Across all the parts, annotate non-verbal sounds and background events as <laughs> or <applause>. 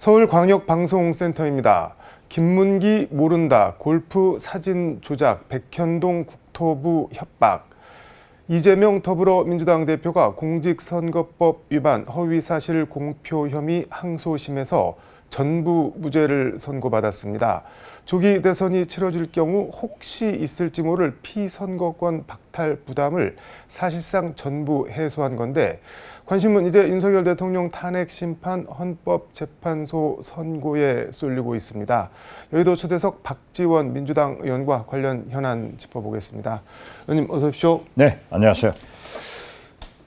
서울광역방송센터입니다. 김문기 모른다 골프 사진 조작 백현동 국토부 협박 이재명 더불어민주당 대표가 공직선거법 위반 허위사실 공표 혐의 항소심에서 전부 무죄를 선고받았습니다. 조기 대선이 치러질 경우 혹시 있을지 모를 피선거권 박탈 부담을 사실상 전부 해소한 건데 관심은 이제 윤석열 대통령 탄핵 심판 헌법재판소 선고에 쏠리고 있습니다. 여의도 초대석 박지원 민주당 의원과 관련 현안 짚어보겠습니다. 의원님 어서 오십시오. 네, 안녕하세요.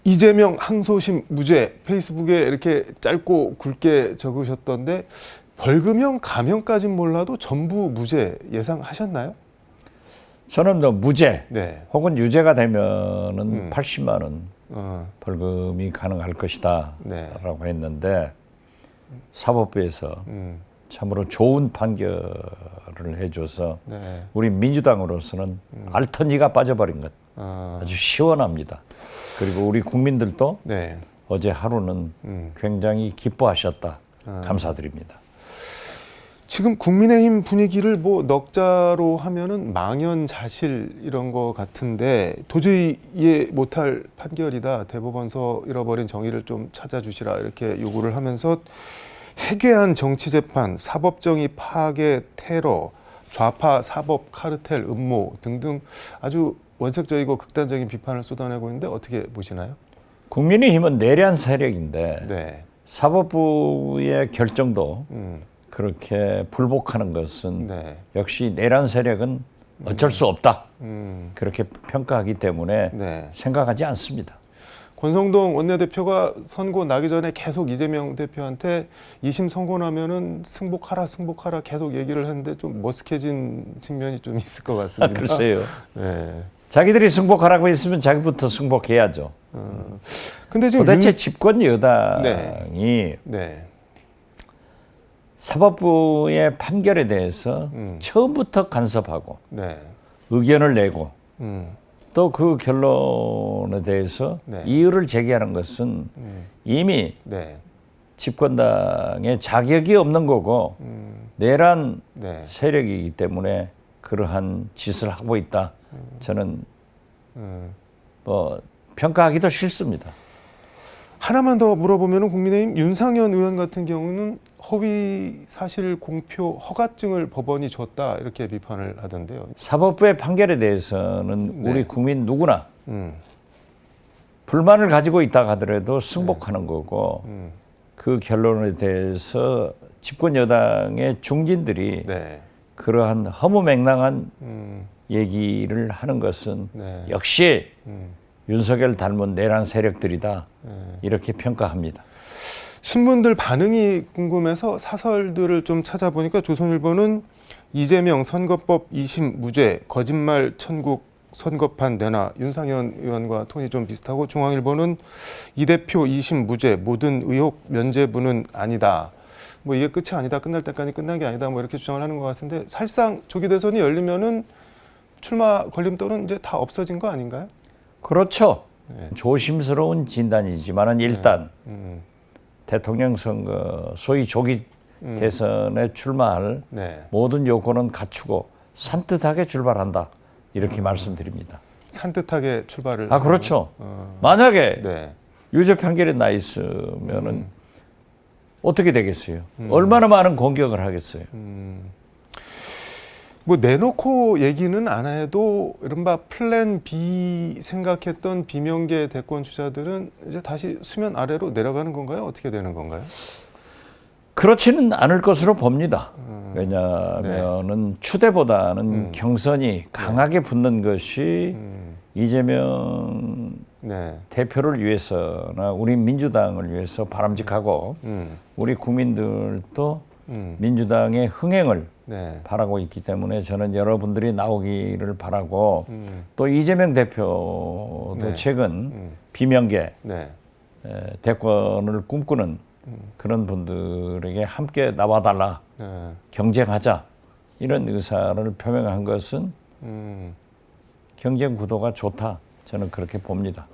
이재명 항소심 무죄 페이스북에 이렇게 짧고 굵게 적으셨던데 벌금형 감형까진 몰라도 전부 무죄 예상하셨나요? 저는 뭐 무죄 네. 혹은 유죄가 되면은 음. 80만 원 어, 벌금이 가능할 것이다라고 네. 했는데 사법부에서 음, 참으로 좋은 판결을 해줘서 네. 우리 민주당으로서는 알턴이가 빠져버린 것 아, 아주 시원합니다. 그리고 우리 국민들도 네. 어제 하루는 음. 굉장히 기뻐하셨다. 감사드립니다. 지금 국민의힘 분위기를 뭐 넉자로 하면은 망연자실 이런 거 같은데 도저히 이해 못할 판결이다. 대법원서 잃어버린 정의를 좀 찾아주시라 이렇게 요구를 하면서 해괴한 정치 재판, 사법 정의 파괴, 테러, 좌파 사법 카르텔 음모 등등 아주 원색적이고 극단적인 비판을 쏟아내고 있는데 어떻게 보시나요? 국민의힘은 내란 세력인데 네, 사법부의 결정도 음, 그렇게 불복하는 것은 네, 역시 내란 세력은 어쩔 수 없다. 음, 그렇게 평가하기 때문에 네. 생각하지 않습니다. 권성동 원내대표가 선고 나기 전에 계속 이재명 대표한테 2심 선고 나면은 승복하라 승복하라 계속 얘기를 했는데 좀 머쓱해진 측면이 좀 있을 것 같습니다. 글쎄요. <laughs> 네. 자기들이 승복하라고 했으면 자기부터 승복해야죠. 어. 근데 지금 도대체 윤- 집권 여당이 네. 사법부의 판결에 대해서 음. 처음부터 간섭하고 네. 의견을 내고 음. 또그 결론에 대해서 네. 이의를 제기하는 것은 음. 이미 네. 집권당의 자격이 없는 거고 음. 내란 네. 세력이기 때문에 그러한 짓을 하고 있다. 저는 음. 뭐 평가하기도 싫습니다. 하나만 더 물어보면은 국민의힘 윤상현 의원 같은 경우는 허위 사실 공표 허가증을 법원이 줬다 이렇게 비판을 하던데요. 사법부의 판결에 대해서는 네. 우리 국민 누구나 음. 불만을 가지고 있다 하더라도 승복하는 거고 음. 그 결론에 대해서 집권 여당의 중진들이 네. 그러한 허무맹랑한 음. 얘기를 하는 것은 네. 역시 음. 윤석열 닮은 내란 세력들이다 네. 이렇게 평가합니다. 신문들 반응이 궁금해서 사설들을 좀 찾아보니까 조선일보는 이재명 선거법 2심 무죄 거짓말 천국 선거판 내놔 윤상현 의원과 톤이 좀 비슷하고 중앙일보는 이 대표 2심 무죄 모든 의혹 면제부는 아니다. 뭐 이게 끝이 아니다. 끝날 때까지 끝난 게 아니다. 뭐 이렇게 주장을 하는 것 같은데 사실상 조기 대선이 열리면은 출마 걸림돌은 이제 다 없어진 거 아닌가요? 그렇죠. 네. 조심스러운 진단이지만은 일단 음, 대통령 선거 소위 조기 음. 대선에 출마할 네. 모든 요건은 갖추고 산뜻하게 출발한다 이렇게 말씀드립니다. 산뜻하게 출발을. 아 그렇죠. 어, 만약에 네. 유죄 판결이 나 있으면은 어떻게 되겠어요? 얼마나 많은 공격을 하겠어요? 뭐 내놓고 얘기는 안 해도 이른바 플랜 B 생각했던 비명계 대권 주자들은 이제 다시 수면 아래로 내려가는 건가요? 어떻게 되는 건가요? 그렇지는 않을 것으로 봅니다. 왜냐하면은 추대보다는 경선이 강하게 붙는 것이 음, 이재명 네. 대표를 위해서나 우리 민주당을 위해서 바람직하고 음, 우리 국민들도 음, 민주당의 흥행을 네. 바라고 있기 때문에 저는 여러분들이 나오기를 바라고 음, 또 이재명 대표도 네. 최근 음, 비명계 네. 에, 대권을 꿈꾸는 그런 분들에게 함께 나와달라 네. 경쟁하자 이런 의사를 표명한 것은 음. 경쟁 구도가 좋다 저는 그렇게 봅니다.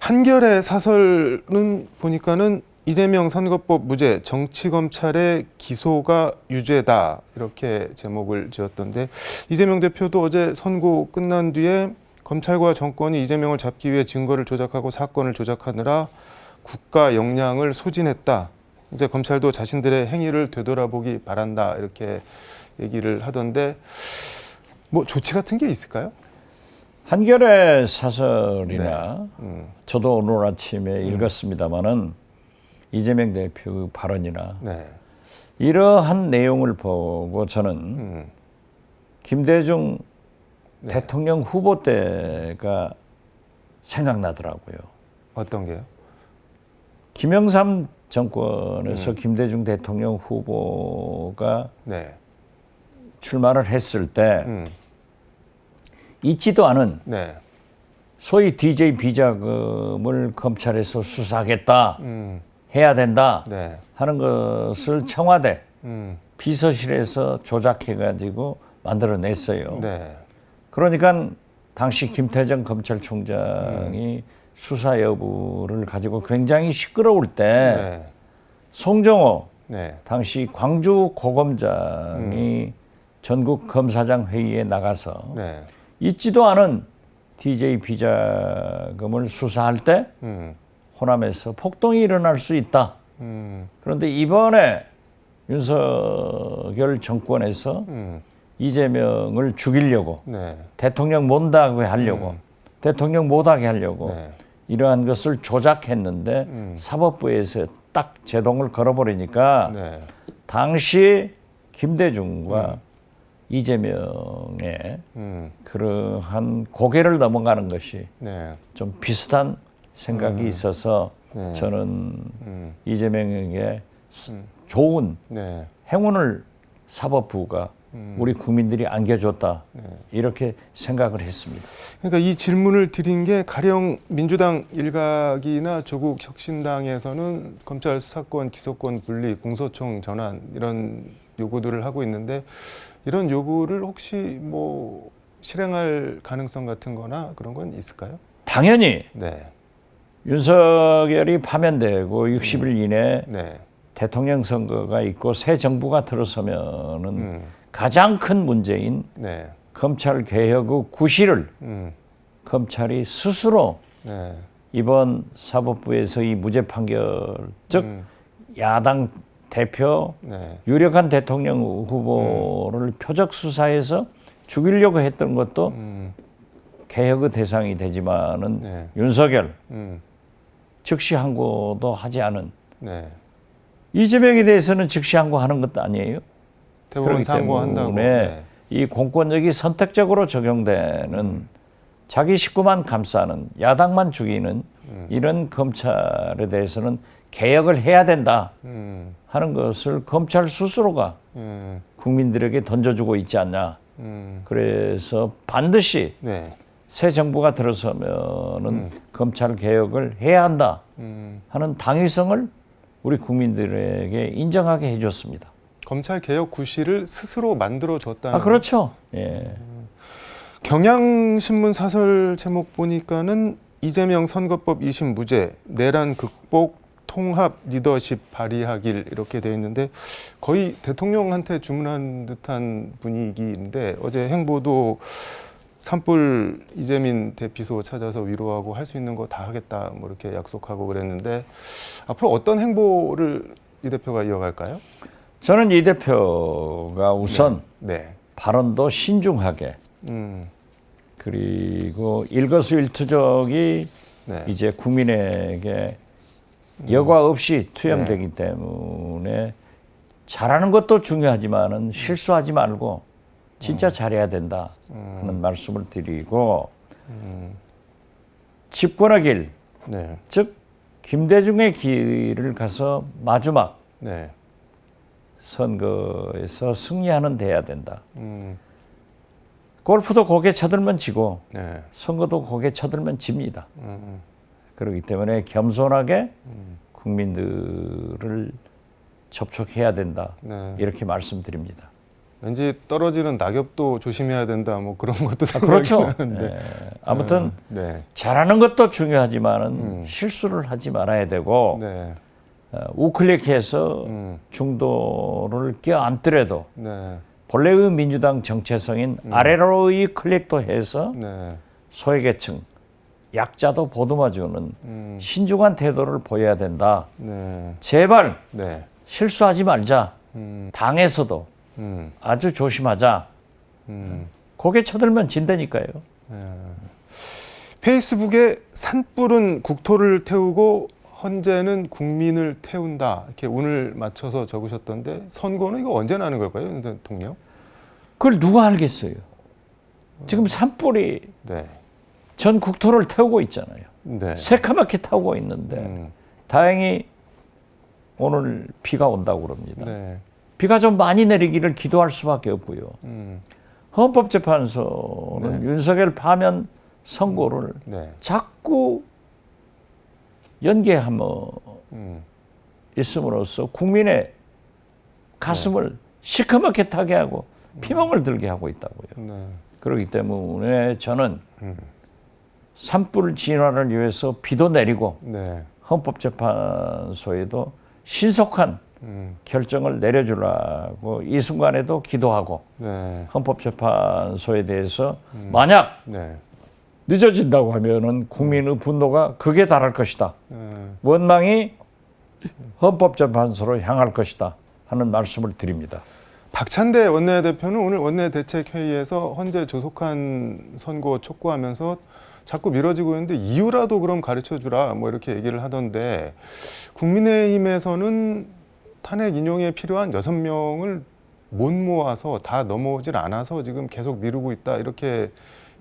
한결의 사설은 보니까는 이재명 선거법 무죄 정치 검찰의 기소가 유죄다 이렇게 제목을 지었던데 이재명 대표도 어제 선고 끝난 뒤에 검찰과 정권이 이재명을 잡기 위해 증거를 조작하고 사건을 조작하느라 국가 역량을 소진했다. 이제 검찰도 자신들의 행위를 되돌아보기 바란다 이렇게 얘기를 하던데 뭐 조치 같은 게 있을까요? 한겨레 사설이나 음, 저도 오늘 아침에 읽었습니다마는 이재명 대표 그 발언이나 네. 이러한 내용을 보고 저는 음, 김대중 네. 대통령 후보 때가 생각나더라고요. 어떤 게요? 김영삼 정권에서 음. 김대중 대통령 후보가 네. 출마를 했을 때 음, 있지도 않은 네. 소위 DJ 비자금을 검찰에서 수사하겠다 음, 해야 된다 네. 하는 것을 청와대 음, 비서실에서 조작해 가지고 만들어냈어요. 네. 그러니까 당시 김태정 검찰총장이 수사 여부를 가지고 굉장히 시끄러울 때 네. 송정호 네. 당시 광주 고검장이 전국 검사장 회의에 나가서 네. 있지도 않은 DJ 비자금을 수사할 때 음, 호남에서 폭동이 일어날 수 있다. 음, 그런데 이번에 윤석열 정권에서 음, 이재명을 죽이려고 네. 대통령 못하게 하려고 음. 대통령 못하게 하려고 네. 이러한 것을 조작했는데 음. 사법부에서 딱 제동을 걸어버리니까 네. 당시 김대중과 이재명의 음, 그러한 고개를 넘어가는 것이 네. 좀 비슷한 생각이 있어서 네. 저는 음, 이재명에게 스- 좋은 네. 행운을 사법부가 음. 우리 국민들이 안겨줬다 네. 이렇게 생각을 했습니다. 그러니까 이 질문을 드린 게 가령 민주당 일각이나 조국 혁신당에서는 검찰 수사권, 기소권 분리, 공소청 전환 이런 요구들을 하고 있는데 이런 요구를 혹시 뭐 실행할 가능성 같은 거나 그런 건 있을까요? 당연히 네. 윤석열이 파면되고 60일 이내 네. 대통령 선거가 있고 새 정부가 들어서면은 음. 가장 큰 문제인 네. 검찰 개혁의 구실을 음. 검찰이 스스로 네. 이번 사법부에서 이 무죄 판결 즉 음. 야당 대표 네. 유력한 대통령 후보를 표적 수사해서 죽이려고 했던 것도 음. 개혁의 대상이 되지만은 네. 윤석열 음. 즉시 항고도 하지 않은 네. 이재명에 대해서는 즉시 항고하는 것도 아니에요. 그렇기 상고한다고. 때문에 네. 이 공권력이 선택적으로 적용되는 자기 식구만 감싸는 야당만 죽이는 이런 검찰에 대해서는 개혁을 해야 된다 음. 하는 것을 검찰 스스로가 음. 국민들에게 던져주고 있지 않냐. 음. 그래서 반드시 네. 새 정부가 들어서면은 검찰 개혁을 해야 한다 음. 하는 당위성을 우리 국민들에게 인정하게 해줬습니다. 검찰 개혁 구실을 스스로 만들어 줬다는 아 그렇죠. 예. 경향신문 사설 제목 보니까는 이재명 선거법 2심 무죄 내란 극복 통합 리더십 발휘하길 이렇게 되어 있는데 거의 대통령한테 주문한 듯한 분위기인데 어제 행보도 산불 이재민 대피소 찾아서 위로하고 할 수 있는 거 다 하겠다 뭐 이렇게 약속하고 그랬는데 앞으로 어떤 행보를 이 대표가 이어갈까요? 저는 이 대표가 우선 네. 발언도 신중하게 음. 그리고 일거수일투족이 네. 이제 국민에게 여과 없이 투영되기 때문에 잘하는 것도 중요하지만은 실수하지 말고 진짜 잘해야 된다 하는 말씀을 드리고 집권의 길, 네. 즉 김대중의 길을 가서 마지막 네. 선거에서 승리하는 돼야 된다. 음. 골프도 고개 쳐들면 지고 네. 선거도 고개 쳐들면 집니다. 음. 그렇기 때문에 겸손하게 국민들을 접촉해야 된다. 네. 이렇게 말씀드립니다. 왠지 떨어지는 낙엽도 조심해야 된다. 뭐 그런 것도 생각이 그렇죠. 예. 아무튼 네. 잘하는 것도 중요하지만은 실수를 하지 말아야 되고 네. 어, 우클릭해서 음. 중도를 껴안더라도 네. 본래의 민주당 정체성인 아래로의 클릭도 해서 네. 소외계층, 약자도 보듬어주는 음. 신중한 태도를 보여야 된다. 네. 제발 네. 실수하지 말자. 음. 당에서도 음. 아주 조심하자. 음. 고개 쳐들면 진다니까요. 페이스북에 산불은 국토를 태우고 헌재는 국민을 태운다. 이렇게 운을 맞춰서 적으셨던데 선거는 이거 언제 나는 걸까요, 윤 대통령? 그걸 누가 알겠어요? 지금 산불이 네. 전 국토를 태우고 있잖아요. 네. 새카맣게 타고 있는데 음. 다행히 오늘 비가 온다고 그럽니다. 네. 비가 좀 많이 내리기를 기도할 수밖에 없고요. 음. 헌법재판소는 네. 윤석열 파면 선고를 네. 자꾸 연계하며 음. 있음으로써 국민의 가슴을 시커멓게 타게 하고 피멍을 들게 하고 있다고요. 네. 그렇기 때문에 저는 음. 산불 진화를 위해서 비도 내리고 네. 헌법재판소에도 신속한 음. 결정을 내려주라고 이 순간에도 기도하고 네. 헌법재판소에 대해서 만약 네. 늦어진다고 하면은 국민의 분노가 극에 달할 것이다. 네. 원망이 헌법재판소로 향할 것이다 하는 말씀을 드립니다. 박찬대 원내대표는 오늘 원내대책회의에서 헌재 조속한 선고 촉구하면서 자꾸 미뤄지고 있는데 이유라도 그럼 가르쳐 주라 뭐 이렇게 얘기를 하던데 국민의힘에서는 탄핵 인용에 필요한 여섯 명을 못 모아서 다 넘어오질 않아서 지금 계속 미루고 있다 이렇게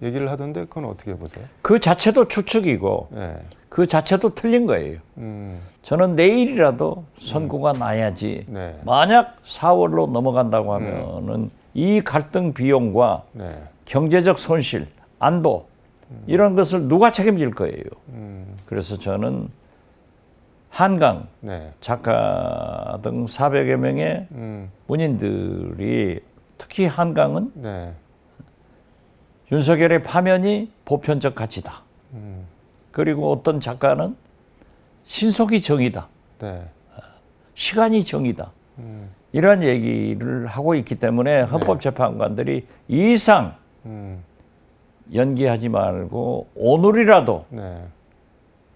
얘기를 하던데 그건 어떻게 보세요? 그 자체도 추측이고 네. 그 자체도 틀린 거예요. 음. 저는 내일이라도 선고가 나야지. 네. 만약 4월로 넘어간다고 하면은 이 갈등 비용과 네. 경제적 손실, 안보 이런 것을 누가 책임질 거예요. 음. 그래서 저는 한강 네. 작가 등 400여 명의 음. 문인들이 특히 한강은 네. 윤석열의 파면이 보편적 가치다. 음. 그리고 어떤 작가는 신속이 정의다. 네. 시간이 정의다. 음. 이런 얘기를 하고 있기 때문에 헌법재판관들이 이 이상 음. 연기하지 말고 오늘이라도 네.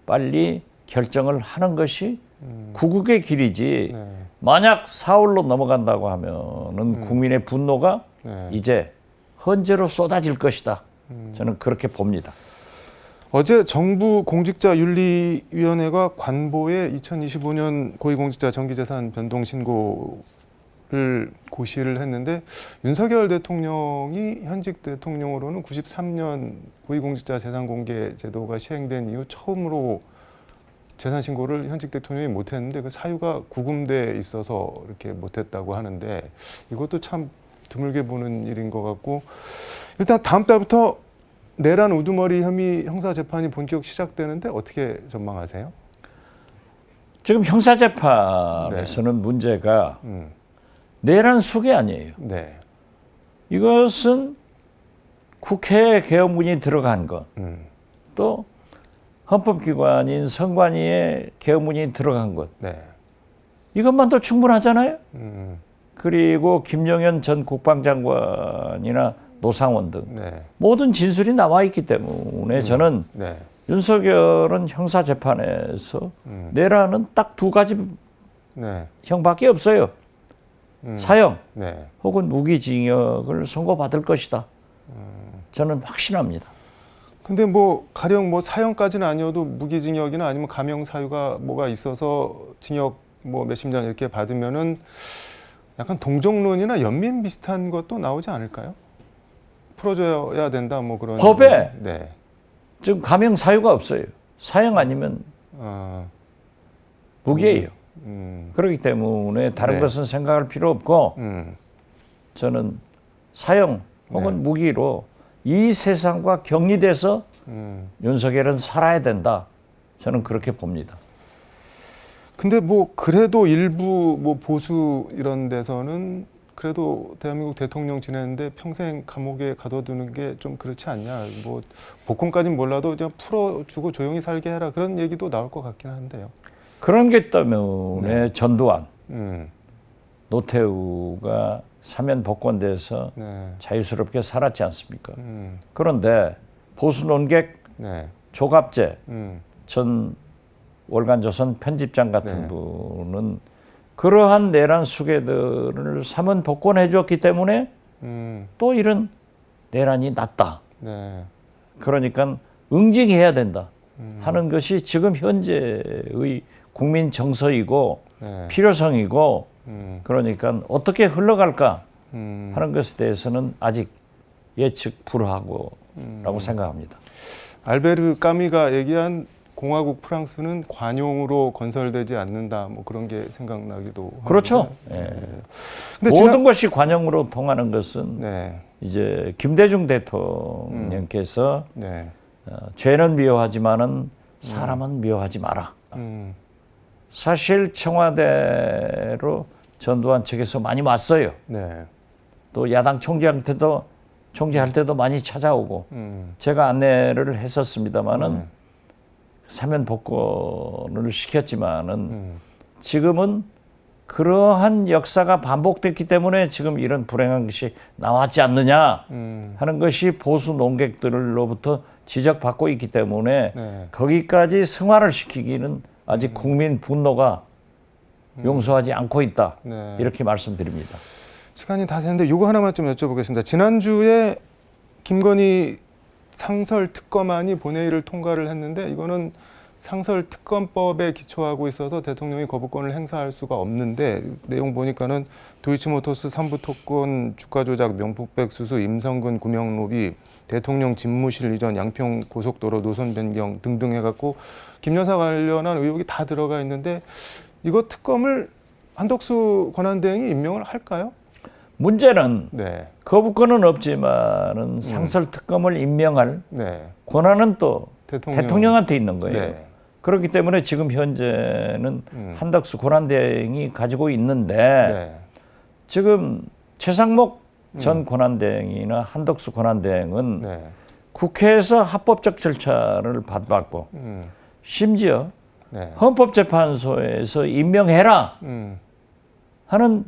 빨리 결정을 하는 것이 음. 구국의 길이지. 네. 만약 4월로 넘어간다고 하면은 국민의 분노가 네. 이제 헌재로 쏟아질 것이다. 음. 저는 그렇게 봅니다. 어제 정부 공직자 윤리위원회가 관보의 2025년 고위공직자 정기재산 변동 신고를 고시를 했는데 윤석열 대통령이 현직 대통령으로는 93년 고위공직자 재산 공개 제도가 시행된 이후 처음으로 재산 신고를 현직 대통령이 못했는데 그 사유가 구금돼 있어서 이렇게 못했다고 하는데 이것도 참 드물게 보는 일인 것 같고 일단 다음 달부터 내란 우두머리 혐의 형사 재판이 본격 시작되는데 어떻게 전망하세요? 지금 형사 재판에서는 문제가 음, 내란 수계 아니에요. 네, 이것은 국회 개헌문이 들어간 것, 음, 또 헌법기관인 선관위의 개헌문이 들어간 것, 네, 이것만도 충분하잖아요. 음, 그리고 김용현 전 국방장관이나 노상원 등 네, 모든 진술이 나와 있기 때문에 저는 네, 윤석열은 형사 재판에서 음, 내란은 딱두 가지 네, 형밖에 없어요. 음, 사형 네. 혹은 무기징역을 선고받을 것이다. 저는 확신합니다. 근데 뭐 가령 뭐 사형까지는 아니어도 무기징역이나 아니면 감형 사유가 뭐가 있어서 징역 뭐 몇십 년 이렇게 받으면은 약간 동정론이나 연민 비슷한 것도 나오지 않을까요? 풀어줘야 된다 뭐 그런 법에 네. 지금 감형 사유가 없어요. 사형 아니면 아, 무기예요. 음, 그렇기 때문에 다른 네. 것은 생각할 필요 없고 음, 저는 사형 혹은 네. 무기로 이 세상과 격리돼서 음. 윤석열은 살아야 된다. 저는 그렇게 봅니다. 근데 뭐 그래도 일부 뭐 보수 이런 데서는 그래도 대한민국 대통령 지냈는데 평생 감옥에 가둬두는 게 좀 그렇지 않냐. 뭐 복권까지는 몰라도 그냥 풀어주고 조용히 살게 해라 그런 얘기도 나올 것 같긴 한데요. 그런 게 때문에 전두환, 음, 노태우가 사면 복권돼서 네, 자유스럽게 살았지 않습니까? 음, 그런데 보수 논객 네, 조갑재 음, 전 월간조선 편집장 같은 네. 분은 그러한 내란 수괴들을 사면 복권해 줬기 때문에 음, 또 이런 내란이 났다. 네, 그러니까 응징해야 된다 음. 하는 것이 지금 현재의 국민 정서이고 네, 필요성이고 음, 그러니까 어떻게 흘러갈까 음. 하는 것에 대해서는 아직 예측 불허하고 라고 음. 생각합니다. 알베르 까미가 얘기한 공화국 프랑스는 관용으로 건설되지 않는다 뭐 그런 게 생각나기도 그렇죠. 예. 근데 모든 지난, 것이 관용으로 통하는 것은 네, 이제 김대중 대통령께서 네, 어, 죄는 미워하지만은 사람은 미워하지 마라. 음, 사실 청와대로 전두환 측에서 많이 왔어요. 네, 또 야당 총재한테도 총재할 때도 많이 찾아오고 음, 제가 안내를 했었습니다마는 네. 사면 복권을 시켰지만은 음, 지금은 그러한 역사가 반복됐기 때문에 지금 이런 불행한 것이 나왔지 않느냐 음, 하는 것이 보수 논객들로부터 지적받고 있기 때문에 네, 거기까지 승화를 시키기는 아직 국민 분노가 용서하지 않고 있다 네. 이렇게 말씀드립니다. 시간이 다 됐는데 요거 하나만 좀 여쭤보겠습니다. 지난주에 김건희 상설 특검안이 본회의를 통과를 했는데 이거는 상설 특검법에 기초하고 있어서 대통령이 거부권을 행사할 수가 없는데 내용 보니까는 도이치모터스 삼부 토건 주가 조작 명품백 수수 임성근 구명 로비 대통령 집무실 이전 양평 고속도로 노선 변경 등등 해갖고 김 여사 관련한 의혹이 다 들어가 있는데 이거 특검을 한덕수 권한대행이 임명을 할까요? 문제는 네, 거부권은 없지만은 상설 특검을 임명할 네. 권한은 또 대통령. 대통령한테 있는 거예요. 네. 그렇기 때문에 지금 현재는 음. 한덕수 권한대행이 가지고 있는데 네. 지금 최상목 전 권한대행이나 한덕수 권한대행은 네. 국회에서 합법적 절차를 받았고 음. 심지어 네. 헌법재판소에서 임명해라 음. 하는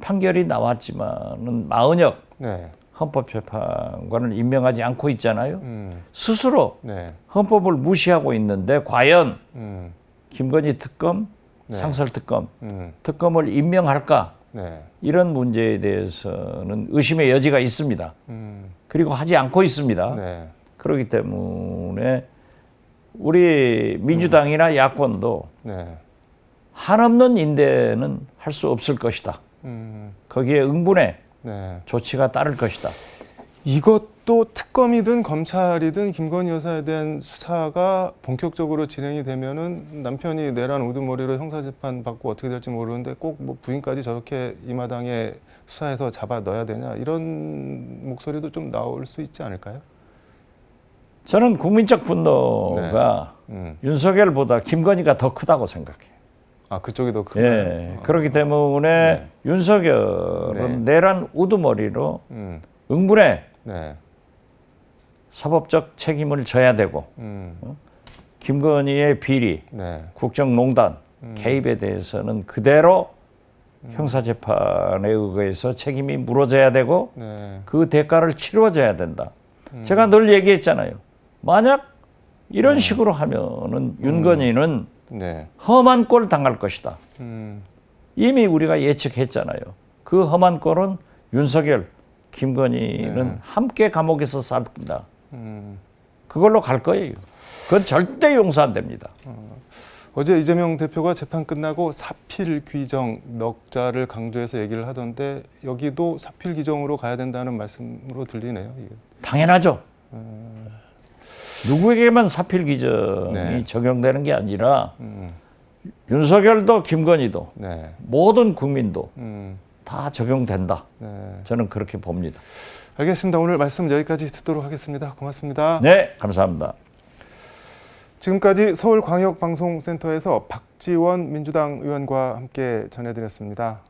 판결이 나왔지만은 마은혁 네. 헌법재판관을 임명하지 않고 있잖아요. 음. 스스로 네. 헌법을 무시하고 있는데 과연 음. 김건희 특검, 네. 상설 특검, 음. 특검을 임명할까? 네. 이런 문제에 대해서는 의심의 여지가 있습니다. 음. 그리고 하지 않고 있습니다. 네. 그렇기 때문에 우리 민주당이나 야권도 네. 한없는 인대는 할 수 없을 것이다. 음. 거기에 응분의 네. 조치가 따를 것이다. 이것도 특검이든 검찰이든 김건희 여사에 대한 수사가 본격적으로 진행이 되면은 남편이 내란 우두머리로 형사재판 받고 어떻게 될지 모르는데 꼭 뭐 부인까지 저렇게 이 마당에 수사해서 잡아 넣어야 되냐 이런 목소리도 좀 나올 수 있지 않을까요? 저는 국민적 분노가 음. 윤석열보다 김건희가 더 크다고 생각해요. 아 그쪽이 더 크다. 예. 그렇기 때문에 윤석열은 내란 우두머리로 음. 응분의 네. 사법적 책임을 져야 되고 음. 김건희의 비리, 네. 국정농단 개입에 대해서는 그대로 형사재판에 의해서 책임이 물어져야 되고 네. 그 대가를 치러져야 된다. 제가 늘 얘기했잖아요. 만약 이런 식으로 하면은 윤건희는 네. 험한 꼴 당할 것이다. 음. 이미 우리가 예측했잖아요. 그 험한 꼴은 윤석열, 김건희는 네. 함께 감옥에서 살다. 음. 그걸로 갈 거예요. 그건 절대 용서 안 됩니다. 어제 이재명 대표가 재판 끝나고 사필 규정 넉자를 강조해서 얘기를 하던데 여기도 사필 규정으로 가야 된다는 말씀으로 들리네요. 당연하죠. 누구에게만 사필 기전이 네. 적용되는 게 아니라 음. 윤석열도 김건희도 네. 모든 국민도 음. 다 적용된다. 네. 저는 그렇게 봅니다. 알겠습니다. 오늘 말씀 여기까지 듣도록 하겠습니다. 고맙습니다. 네, 감사합니다. 지금까지 서울광역방송센터에서 박지원 민주당 의원과 함께 전해드렸습니다.